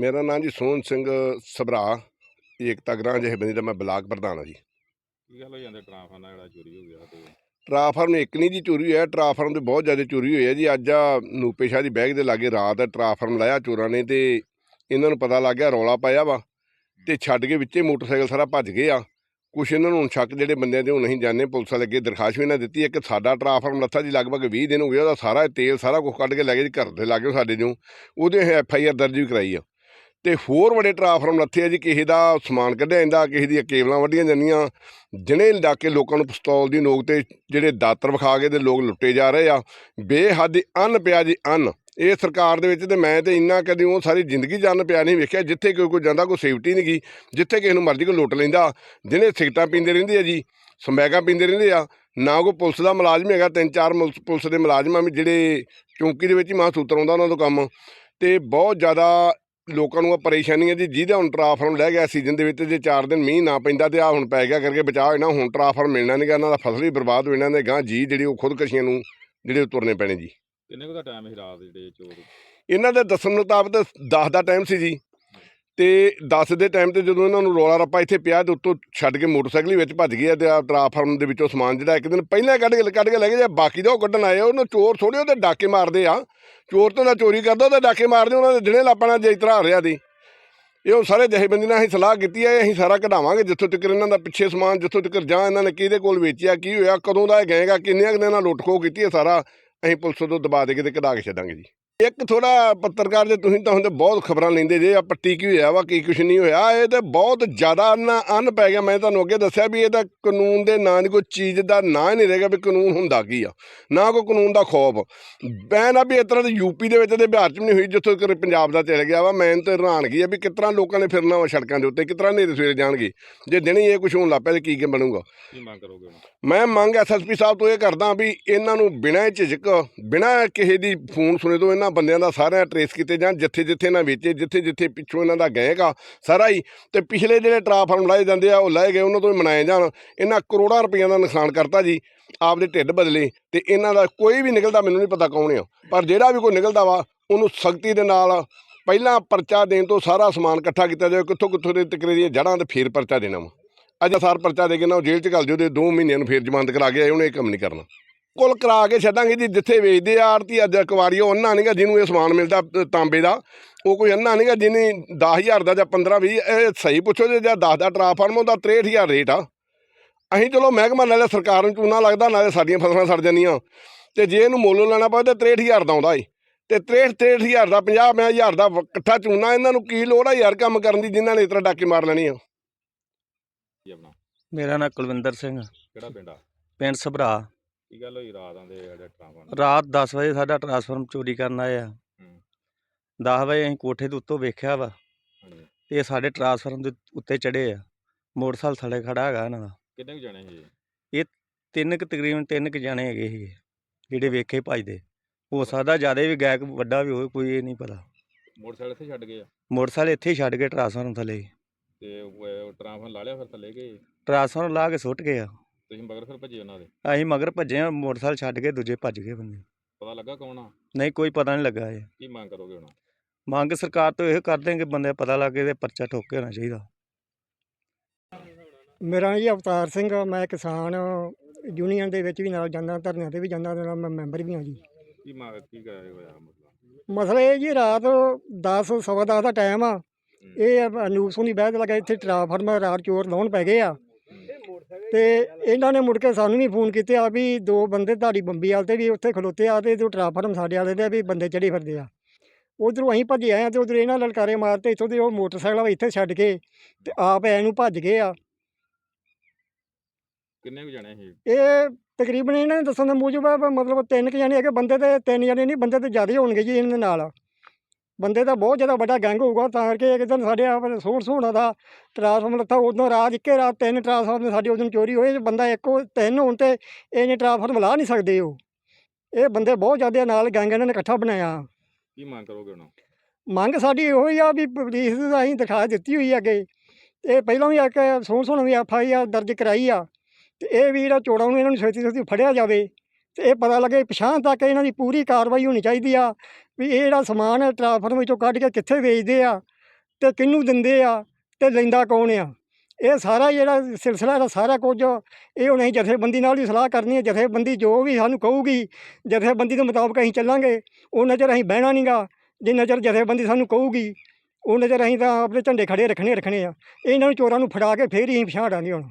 ਮੇਰਾ ਨਾਮ ਜੀ ਸੋਹਣ ਸਿੰਘ ਸਭਰਾ ਏਕਤਾ ਗ੍ਰਾਂ ਜਥੇਬੰਦੀ ਦਾ ਮੈਂ ਬਲਾਕ ਪ੍ਰਧਾਨ ਹਾਂ ਜੀ। ਕੀ ਗੱਲ ਹੋ ਜਾਂਦੇ ਟਰਾਂਫਾਨਾ ਜਿਹੜਾ ਚੋਰੀ ਹੋ ਗਿਆ ਤੇ ਟਰਾਫਾਰਮ ਇੱਕ ਨਹੀਂ ਜੀ ਚੋਰੀ ਹੋਇਆ ਟਰਾਫਾਰਮ ਤੇ ਬਹੁਤ ਜ਼ਿਆਦਾ ਚੋਰੀ ਹੋਈ ਹੈ ਜੀ। ਅੱਜ ਆ ਨੂਪੇ ਸ਼ਾਹ ਦੀ ਬੈਗ ਦੇ ਲਾਗੇ ਰਾਤ ਟਰਾਫਾਰਮ ਲਾਇਆ ਚੋਰਾਂ ਨੇ ਤੇ ਇਹਨਾਂ ਨੂੰ ਪਤਾ ਲੱਗ ਗਿਆ ਰੌਲਾ ਪਾਇਆ ਵਾ ਤੇ ਛੱਡ ਕੇ ਵਿੱਚੇ ਮੋਟਰਸਾਈਕਲ ਸਾਰਾ ਭੱਜ ਗਏ ਆ। ਕੁਛ ਇਹਨਾਂ ਨੂੰ ਸ਼ੱਕ ਜਿਹੜੇ ਬੰਦਿਆਂ ਦੇ ਉਹ ਨਹੀਂ ਜਾਣੇ ਪੁਲਿਸ ਵਾਲੇ ਅੱਗੇ ਦਰਖਾਸਤ ਵੀ ਇਹਨਾਂ ਦਿੱਤੀ ਹੈ ਕਿ ਸਾਡਾ ਟਰਾਫਾਰਮ ਲੱਥਾ ਜੀ ਲਗਭਗ 20 ਦਿਨ ਹੋ ਗਏ ਉਹਦਾ ਸਾਰਾ ਤੇਲ ਸਾਰਾ ਕੁਝ ਕੱਢ ਕੇ ਲੈ ਗਏ ਜੀ ਘਰ ਦੇ ਲਾਗੇ ਸਾਡੇ ਨੂੰ। ਉਹਦੇ ਐਫ ਆਈ ਆਰ ਦਰਜ ਵੀ ਕਰਾਈ ਆ। ਤੇ ਹੋਰ ਬੜੇ ਟਰਾਂਸਫਾਰਮ ਲੱਥੇ ਆ ਜੀ, ਕਿਸੇ ਦਾ ਸਮਾਨ ਕੱਢਿਆ ਜਾਂਦਾ, ਕਿਸੇ ਦੀਆਂ ਕੇਬਲਾਂ ਵੱਢੀਆਂ ਜਾਂਦੀਆਂ। ਜਿਨੇ ਲਿਜਾ ਕੇ ਲੋਕਾਂ ਨੂੰ ਪਿਸਤੌਲ ਦੀ ਨੋਕ ਤੇ ਜਿਹੜੇ ਦਾਤਰ ਵਿਖਾ ਕੇ ਤੇ ਲੋਕ ਲੁੱਟੇ ਜਾ ਰਹੇ ਆ। ਬੇਹੱਦ ਅੰਨ ਪਿਆ ਜੀ ਅੰਨ ਇਹ ਸਰਕਾਰ ਦੇ ਵਿੱਚ ਤੇ ਮੈਂ ਤੇ ਇੰਨਾ ਕਦੀ ਉਹ ਸਾਰੀ ਜ਼ਿੰਦਗੀ ਜੰਨ ਪਿਆ ਨਹੀਂ ਵੇਖਿਆ, ਜਿੱਥੇ ਕੋਈ ਕੋਈ ਜਾਂਦਾ ਕੋਈ ਸੇਫਟੀ ਨਹੀਂ ਗਈ ਜਿੱਥੇ ਕਿਸੇ ਨੂੰ ਮਰਜ਼ੀ ਕੋਈ ਲੁੱਟ ਲੈਂਦਾ। ਜਿਹਨੇ ਸਿਗਟਾਂ ਪੀਂਦੇ ਰਹਿੰਦੇ ਆ ਜੀ ਸਮੈਕਾਂ ਪੀਂਦੇ ਰਹਿੰਦੇ ਆ। ਨਾ ਕੋਈ ਪੁਲਿਸ ਦਾ ਮੁਲਾਜ਼ਮ ਹੈਗਾ, ਤਿੰਨ ਚਾਰ ਮੁਲਸ- ਪੁਲਿਸ ਦੇ ਮੁਲਾਜ਼ਮ ਆ ਵੀ ਜਿਹੜੇ ਚੌਂਕੀ ਦੇ ਵਿੱਚ ਹੀ ਮਾਂ ਸੂਤਰ ਆਉਂਦਾ ਉਹਨਾਂ ਦਾ ਕੰਮ। ਤੇ ਬਹੁਤ ਜ਼ਿਆਦਾ ਲੋਕਾਂ ਨੂੰ ਆ ਪਰੇਸ਼ਾਨੀ ਹੈ ਜੀ ਜਿਹਦਾ ਹੁਣ ਟਰਾਫਾਰਮ ਲੈ ਗਿਆ ਸੀਜ਼ਨ ਦੇ ਵਿੱਚ ਜੇ 4 ਦਿਨ ਮੀਂਹ ਨਾ ਪੈਂਦਾ ਤੇ ਆ ਹੁਣ ਪੈ ਗਿਆ ਕਰਕੇ ਬਚਾਅ ਹੋਣਾ ਹੁਣ ਟਰਾਫਾਰਮ ਮਿਲਣਾ ਨਹੀਂਗਾ ਇਹਨਾਂ ਦਾ ਫਸਲ ਵੀ ਬਰਬਾਦ ਹੋ ਜਾਣਾ ਨੇ ਗਾਂ ਜੀ ਜਿਹੜੀ ਉਹ ਖੁਦਕਸ਼ੀਆਂ ਨੂੰ ਜਿਹੜੇ ਉਹ ਤੁਰਨੇ ਪੈਣੇ ਜੀ। ਕਿੰਨੇ ਕੁ ਦਾ ਟਾਈਮ ਸੀ ਰਾਤ ਦੇ ਜਿਹੜੇ ਚੋਰ? ਇਹਨਾਂ ਦੇ ਦੱਸਣ ਮੁਤਾਬਕ 10 ਦਾ ਟਾਈਮ ਸੀ ਜੀ। ਤੇ 10 ਦੇ ਟਾਈਮ ਤੇ ਜਦੋਂ ਇਹਨਾਂ ਨੂੰ ਰੋਲਾ ਰੱਪਾ ਇੱਥੇ ਪਿਆ ਤੇ ਉੱਤੋਂ ਛੱਡ ਕੇ ਮੋਟਰਸਾਈਕਲ ਵਿੱਚ ਭੱਜ ਗਿਆ ਆ ਤੇ ਆ ਟਰਾਫਾਰਮ ਦੇ ਵਿੱਚੋਂ ਸਮਾਨ ਜਿਹੜਾ ਇੱਕ ਦਿਨ ਪਹਿਲਾਂ ਕੱਢ ਕੇ ਕੱਢ ਕੇ ਲੈ ਗਏ ਜੇ ਬਾਕੀ ਦਾ ਉਹ ਕੱਢਣ ਆਏ ਆ, ਉਹਨਾਂ ਚੋਰ ਥੋੜੇ ਉਹਦੇ ਡਾਕੇ ਮਾਰਦੇ ਆ। ਚੋਰ ਤੋਂ ਨਾ ਚੋਰੀ ਕਰਦਾ ਉਹਦੇ ਡਾਕੇ ਮਾਰਦੇ ਉਹਨਾਂ ਦੇ ਦਿਨੇ ਲਾਪਣਾ ਜੇ ਇਤਰਾ ਆ ਰਿਹਾ ਦੀ ਇਹ ਉਹ ਸਾਰੇ ਜਥੇਬੰਦੀ ਨਾਲ ਅਸੀਂ ਸਲਾਹ ਕੀਤੀ ਹੈ ਅਸੀਂ ਸਾਰਾ ਕਢਾਵਾਂਗੇ ਜਿੱਥੋਂ ਤੱਕ ਇਹਨਾਂ ਦਾ ਪਿੱਛੇ ਸਮਾਨ ਜਿੱਥੋਂ ਤੱਕ ਜਾਂ ਇਹਨਾਂ ਨੇ ਕਿਹਦੇ ਕੋਲ ਵੇਚਿਆ ਕੀ ਹੋਇਆ ਕਦੋਂ ਦਾ ਇਹ ਗਏਗਾ ਕਿੰਨੀਆਂ ਕੁ ਦਿਨਾਂ ਨਾਲ ਲੁੱਟ ਖੋਹ ਕੀਤੀ ਹੈ ਸਾਰਾ ਅਸੀਂ ਪੁਲਿਸ ਤੋਂ ਦਬਾ ਦੇ ਕੇ ਤੇ ਕਢਾ ਕੇ ਛੱਡਾਂਗੇ ਜੀ। ਇੱਕ ਥੋੜਾ ਪੱਤਰਕਾਰ ਜੇ ਤੁਸੀਂ ਤਾਂ ਹੁੰਦੇ ਬਹੁਤ ਖਬਰਾਂ ਲੈਂਦੇ ਜੇ ਆ ਪੱਟੀ ਕੀ ਹੋਇਆ ਵਾ ਕੀ ਕੁਛ ਨਹੀਂ ਹੋਇਆ ਇਹ ਤੇ ਬਹੁਤ ਜ਼ਿਆਦਾ ਅੰਨ ਅੰਨ ਪੈ ਗਿਆ। ਮੈਂ ਤੁਹਾਨੂੰ ਅੱਗੇ ਦੱਸਿਆ ਵੀ ਇਹ ਤਾਂ ਕਾਨੂੰਨ ਦੇ ਨਾਂ ਦੀ ਕੋਈ ਚੀਜ਼ ਦਾ ਨਾਂ ਹੀ ਨਹੀਂ ਰਹੇਗਾ ਵੀ ਕਾਨੂੰਨ ਹੁੰਦਾ ਕੀ ਆ ਨਾ ਕੋਈ ਕਾਨੂੰਨ ਦਾ ਖੌਫ। ਮੈਂ ਨਾ ਵੀ ਇਸ ਤਰ੍ਹਾਂ ਦੀ ਯੂਪੀ ਦੇ ਵਿੱਚ ਤੇ ਬਿਹਾਰ 'ਚ ਵੀ ਨਹੀਂ ਹੋਈ ਜਿੱਥੋਂ ਤੱਕ ਪੰਜਾਬ ਦਾ ਚਲ ਗਿਆ ਵਾ ਮੈਂ ਤਾਂ ਹੈਰਾਨਗੀ ਆ ਵੀ ਕਿਸ ਤਰ੍ਹਾਂ ਲੋਕਾਂ ਨੇ ਫਿਰਨਾ ਵਾ ਸੜਕਾਂ ਦੇ ਉੱਤੇ ਕਿਸ ਤਰ੍ਹਾਂ ਨੇਰੇ ਸਵੇਰੇ ਜਾਣਗੇ ਜੇ ਦਿਨੇ ਇਹ ਕੁਛ ਹੋਣ ਲੱਗ ਪਿਆ ਤੇ ਕੀ ਕੀ ਬਣੂਗਾ। ਕੀ ਮੰਗ ਕਰੋਗੇ ਮੈਂ ਮੰਗ ਐਸਐਸਪੀ ਸਾਹਿਬ ਤੋਂ ਇਹ ਕਰਦਾ ਵੀ ਇਹਨਾਂ ਨੂੰ ਬਿਨਾਂ ਝਿਜਕ ਬਿਨਾਂ ਕਿਸੇ ਦੀ ਫੋਨ ਸੁਣੇ ਤੋਂ ਇਹਨਾਂ ਬੰਦਿਆਂ ਦਾ ਸਾਰਿਆਂ ਟਰੇਸ ਕੀਤੇ ਜਾਣ, ਜਿੱਥੇ ਜਿੱਥੇ ਇਹਨਾਂ ਵੇਚੇ, ਜਿੱਥੇ ਜਿੱਥੇ ਪਿੱਛੋਂ ਇਹਨਾਂ ਦਾ ਗਏਗਾ ਸਾਰਾ ਹੀ। ਤੇ ਪਿਛਲੇ ਜਿਹੜੇ ਟਰਾਫਾਰਮ ਲਾਏ ਜਾਂਦੇ ਆ, ਉਹ ਲਾਏ ਗਏ, ਉਹਨਾਂ ਤੋਂ ਹੀ ਮਨਾਏ ਜਾਣ। ਇਹਨਾਂ ਕਰੋੜਾਂ ਰੁਪਈਆ ਦਾ ਨੁਕਸਾਨ ਕਰਤਾ ਜੀ, ਆਪਦੇ ਢਿੱਡ ਬਦਲੇ। ਤੇ ਇਹਨਾਂ ਦਾ ਕੋਈ ਵੀ ਨਿਕਲਦਾ, ਮੈਨੂੰ ਨਹੀਂ ਪਤਾ ਕੌਣ ਆ। ਪਰ ਜਿਹੜਾ ਵੀ ਕੋਈ ਨਿਕਲਦਾ ਵਾ, ਉਹਨੂੰ ਸਖਤੀ ਦੇ ਨਾਲ ਪਹਿਲਾਂ ਪਰਚਾ ਦੇਣ ਤੋਂ ਸਾਰਾ ਸਮਾਨ ਇਕੱਠਾ ਕੀਤਾ ਜਾਵੇ, ਕਿੱਥੋਂ ਕਿੱਥੋਂ ਦੇ ਤਕਰੇ ਦੀਆਂ ਜੜ੍ਹਾਂ ਤੇ ਫੇਰ ਪਰਚਾ ਦੇਣਾ ਵਾ। ਅੱਜ ਸਾਰ ਪਰਚਾ ਦੇ ਕੇ ਨਾ ਉਹ ਜੇਲ੍ਹ ਚ ਘੱਲ ਦਿਓ ਤੇ 2 ਮਹੀਨਿਆਂ ਨੂੰ ਫੇਰ ਜ਼ਮਾਨਤ ਕਰਾ ਕੇ ਆਏ, ਉਹਨੇ ਇਹ ਕੰਮ ਨਹੀਂ ਕਰਨਾ। ਕੁੱਲ ਕਰਾ ਕੇ ਛੱਡਾਂਗੇ ਜੀ ਜਿੱਥੇ ਵੇਚਦੇ ਆ ਆੜਤੀ ਅੱਜ ਕੁਵਾਰੀ ਉਹ ਅੰਨਾ ਨਹੀਂਗਾ ਜਿਹਨੂੰ ਇਹ ਸਮਾਨ ਮਿਲਦਾ ਤਾਂਬੇ ਦਾ। ਉਹ ਕੋਈ ਅੰਨਾ ਨਹੀਂਗਾ ਜਿਹਨੇ 10000 ਦਾ ਜਾਂ 15 20 ਇਹ ਸਹੀ ਪੁੱਛੋ ਜੇ ਜਾਂ 10 ਦਾ ਟਰਾਫਾਰਮ ਉਹਦਾ 63000 ਰੇਟ ਆ। ਅਸੀਂ ਚਲੋ ਮਹਿਕਮਾ ਨਾਲੇ ਸਰਕਾਰ ਨੂੰ ਚੂਨਾ ਲੱਗਦਾ ਨਾਲੇ ਸਾਡੀਆਂ ਫਸਲਾਂ ਸੜ ਜਾਂਦੀਆਂ। ਤੇ ਜੇ ਇਹਨੂੰ ਮੁੱਲ ਲੈਣਾ ਪਵੇ ਤੇ 63000 ਦਾ ਆਉਂਦਾ ਏ। ਤੇ 63 63000 ਦਾ 50 ਹਜ਼ਾਰ ਦਾ ਇਕੱਠਾ ਚੂਨਾ ਇਹਨਾਂ ਨੂੰ ਕੀ ਲੋੜ ਆ ਯਾਰ ਕੰਮ ਕਰਨ ਦੀ ਜਿਨ੍ਹਾਂ ਨੇ ਇਸ ਤਰ੍ਹਾਂ ਡਾਕੇ ਮਾਰ ਲੈਣੀ ਆ? ਮੇਰਾ ਨਾਮ ਕੁਲਵਿੰਦਰ ਸਿੰਘ ਕਿਹੜਾ ਪਿੰਡ ਆ? ਪਿੰਡ ਸਭਰਾ। ਕੀ ਗੱਲ ਹੋਈ? ਰਾਤ ਆਂਦੇ ਜਿਹੜੇ ਟਰਾਂਫਾਨਾ ਰਾਤ 10 ਵਜੇ ਸਾਡਾ ਟਰਾਂਸਫਾਰਮ ਚੋਰੀ ਕਰਨ ਆਏ ਆ। 10 ਵਜੇ ਅਸੀਂ ਕੋਠੇ ਦੇ ਉੱਤੋਂ ਵੇਖਿਆ ਵਾ ਹਾਂਜੀ। ਤੇ ਇਹ ਸਾਡੇ ਟਰਾਂਸਫਾਰਮ ਦੇ ਉੱਤੇ ਚੜੇ ਆ। ਮੋਟਰਸਾਈਕਲ ਥੱਲੇ ਖੜਾ ਹੈਗਾ ਇਹਨਾਂ ਦਾ। ਕਿੰਨੇ ਕੁ ਜਾਣੇ ਸੀ ਤਿੰਨ ਕੁ ਤਕਰੀਬਨ ਤਿੰਨ ਕੁ ਜਾਣੇ ਹੈਗੇ ਸੀ ਜਿਹੜੇ ਵੇਖੇ ਭਜਦੇ ਹੋ ਸਕਦਾ ਜ਼ਿਆਦਾ ਵੀ ਗਾਇਕ ਵੱਡਾ ਵੀ ਹੋਵੇ ਕੋਈ ਇਹ ਨਹੀਂ ਪਤਾ। ਮੋਟਰਸਾਈਕਲ ਇੱਥੇ ਛੱਡ ਗਏ ਆ? ਮੋਟਰਸਾਈਕਲ ਇੱਥੇ ਹੀ ਛੱਡ ਕੇ ਟਰਾਂਸਫਾਰਮ ਥੱਲੇ। ਤੇ ਉਹ ਟਰਾਂਫਾਨਾ ਲਾ ਲਿਆ ਫਿਰ ਥੱਲੇ ਗਏ ਟਰਾਂਸਫਾਰਮ ਲਾ ਕੇ ਸੁੱਟ ਗਏ ਆ। ਤੁਸੀਂ ਮਗਰ ਫਿਰ ਭੱਜੇ ਉਹਨਾਂ ਦੇ? ਅਸੀਂ ਮਗਰ ਭੱਜੇ ਆ ਮੋਟਰਸਾਈਕਲ ਛੱਡ ਕੇ ਦੂਜੇ ਭੱਜ ਗਏ ਬੰਦੇ। ਪਤਾ ਲੱਗਾ ਕੌਣ ਆ? ਨਹੀਂ ਕੋਈ ਪਤਾ ਨਹੀਂ ਲੱਗਾ ਇਹ ਕੀ ਮੰਗ ਕਰੋਗੇ ਹੁਣ? ਮੰਗ ਸਰਕਾਰ ਤੋਂ ਇਹ ਕਰਦੇ ਕਿ ਬੰਦੇ ਪਤਾ ਲੱਗ ਤੇ ਪਰਚਾ ਠੋਕ ਕੇ ਹੋਣਾ ਚਾਹੀਦਾ। ਮੇਰਾ ਜੀ ਅਵਤਾਰ ਸਿੰਘ ਆ, ਮੈਂ ਕਿਸਾਨ ਯੂਨੀਅਨ ਦੇ ਵਿੱਚ ਵੀ ਨਾਲ ਜਾਂਦਾ ਧਰਨਿਆਂ ਤੇ ਵੀ ਜਾਂਦਾ ਤੇ ਨਾਲ ਮੈਂ ਮੈਂਬਰ ਵੀ ਹਾਂ ਜੀ। ਕੀ ਮੰਗ ਕੀ ਕਰਿਆ ਹੋਇਆ ਮਸਲਾ ਮਸਲਾ ਇਹ ਜੀ ਰਾਤ 10 ਸਵਾ ਦਸ ਦਾ ਟਾਈਮ ਆ। ਇਹ ਅਨੂਪ ਸੋਨੀ ਬਹਿਦ ਲਗਾ ਇੱਥੇ ਟਰਾਂਸਫਾਰਮਰ ਰਾਤ ਚੋਰ ਲਾਉਣ ਪੈ ਗਏ ਆ। ਤੇ ਇਹਨਾਂ ਨੇ ਮੁੜ ਕੇ ਸਾਨੂੰ ਵੀ ਫੋਨ ਕੀਤੇ ਆ ਵੀ ਦੋ ਬੰਦੇ ਤੁਹਾਡੀ ਬੰਬੀ ਵਾਲ ਤੇ ਵੀ ਉੱਥੇ ਖਲੋਤੇ ਆ ਤੇ ਜੋ ਟਰਾਂਸਫਾਰਮ ਸਾਡੇ ਵਾਲੇ ਦੇ ਵੀ ਬੰਦੇ ਚੜੇ ਫਿਰਦੇ ਆ। ਉਧਰੋਂ ਅਸੀਂ ਭੱਜੇ ਆਏ ਆ ਤੇ ਉਧਰ ਇਹਨਾਂ ਲਲਕਾਰੇ ਮਾਰਤੇ ਇੱਥੋਂ ਦੇ ਉਹ ਮੋਟਰਸਾਈਕਲ ਇੱਥੇ ਛੱਡ ਕੇ ਤੇ ਆਪ ਐ ਨੂੰ ਭੱਜ ਗਏ ਆ। ਕਿੰਨੇ ਕੁ ਜਾਣੇ ਸੀ? ਇਹ ਤਕਰੀਬਨ ਇਹਨਾਂ ਦੇ ਦੱਸਣ ਦੇ ਮੂਜਬ ਮਤਲਬ ਤਿੰਨ ਕੁ ਜਾਣੇ ਹੈਗੇ ਬੰਦੇ ਤੇ ਤਿੰਨ ਜਾਣੇ ਨਹੀਂ ਬੰਦੇ ਤੇ ਜ਼ਿਆਦਾ ਹੀ ਹੋਣਗੇ ਜੀ ਇਹਨਾਂ ਦੇ ਨਾਲ। ਬੰਦੇ ਦਾ ਬਹੁਤ ਜ਼ਿਆਦਾ ਵੱਡਾ ਗੈਂਗ ਹੋਊਗਾ ਤਾਂ ਕਰਕੇ ਇੱਕ ਦਿਨ ਸਾਡੇ ਆਪ ਸੋਹਣ ਸੋਹਣਾ ਦਾ ਟਰਾਂਸਫਾਰਮਰ ਲੱਥਾ ਉਦੋਂ ਰਾਤ ਇੱਕੇ ਰਾਤ ਤਿੰਨ ਟਰਾਂਸਫਾਰਮਰ ਸਾਡੇ ਉਦੋਂ ਚੋਰੀ ਹੋਏ ਬੰਦਾ ਇੱਕੋ ਤਿੰਨ ਹੋਣ ਤੇ ਇਹਨੇ ਟਰਾਂਸਫਾਰਮਰ ਲਾ ਨਹੀਂ ਸਕਦੇ ਉਹ। ਇਹ ਬੰਦੇ ਬਹੁਤ ਜ਼ਿਆਦਾ ਨਾਲ ਗੈਂਗ ਇਹਨਾਂ ਨੇ ਇਕੱਠਾ ਬਣਾਇਆ। ਕੀ ਮੰਗ ਕਰੋਗੇ ਹੁਣ ਮੰਗ ਸਾਡੀ ਇਹੋ ਹੀ ਆ ਵੀ ਪੁਲਿਸ ਨੂੰ ਅਸੀਂ ਦਿਖਾ ਦਿੱਤੀ ਹੋਈ ਅੱਗੇ। ਇਹ ਪਹਿਲਾਂ ਵੀ ਆ ਕੇ ਸੋਹਣ ਸੋਹਣਾ ਵੀ ਐਫ ਆਈ ਆਰ ਦਰਜ ਕਰਾਈ ਆ ਤੇ ਇਹ ਵੀ ਜਿਹੜਾ ਚੋਰਾਂ ਨੂੰ ਇਹਨਾਂ ਨੂੰ ਛੇਤੀ ਛੇਤੀ ਫੜਿਆ ਜਾਵੇ ਤੇ ਇਹ ਪਤਾ ਲੱਗੇ ਪਛਾਣ ਤੱਕ ਇਹਨਾਂ ਦੀ ਪੂਰੀ ਕਾਰਵਾਈ ਹੋਣੀ ਚਾਹੀਦੀ ਆ। ਵੀ ਇਹ ਜਿਹੜਾ ਸਮਾਨ ਟ੍ਰਾਂਸਫਾਰਮ ਵਿੱਚੋਂ ਕੱਢ ਕੇ ਕਿੱਥੇ ਵੇਚਦੇ ਆ ਤੇ ਕਿਹਨੂੰ ਦਿੰਦੇ ਆ ਤੇ ਲੈਂਦਾ ਕੌਣ ਆ? ਇਹ ਸਾਰਾ ਜਿਹੜਾ ਸਿਲਸਿਲਾ ਦਾ ਸਾਰਾ ਕੁਝ ਇਹ ਹੁਣ ਅਸੀਂ ਜਥੇਬੰਦੀ ਨਾਲ ਵੀ ਸਲਾਹ ਕਰਨੀ ਹੈ। ਜਥੇਬੰਦੀ ਜੋ ਵੀ ਸਾਨੂੰ ਕਹੂਗੀ, ਜਥੇਬੰਦੀ ਦੇ ਮੁਤਾਬਕ ਅਸੀਂ ਚੱਲਾਂਗੇ। ਉਹ ਨਜ਼ਰ ਅਸੀਂ ਬਹਿਣਾ ਨਹੀਂਗਾ ਜਿੰਨਾ ਚਿਰ ਜਥੇਬੰਦੀ ਸਾਨੂੰ ਕਹੂਗੀ, ਉਹ ਨਜ਼ਰ ਅਸੀਂ ਤਾਂ ਆਪਣੇ ਝੰਡੇ ਖੜੇ ਰੱਖਣੇ ਰੱਖਣੇ ਆ। ਇਹਨਾਂ ਨੂੰ ਚੋਰਾਂ ਨੂੰ ਫੜਾ ਕੇ ਫੇਰ ਹੀ ਅਸੀਂ ਪਛਾਣ ਦਾਂਗੇ ਹੁਣ।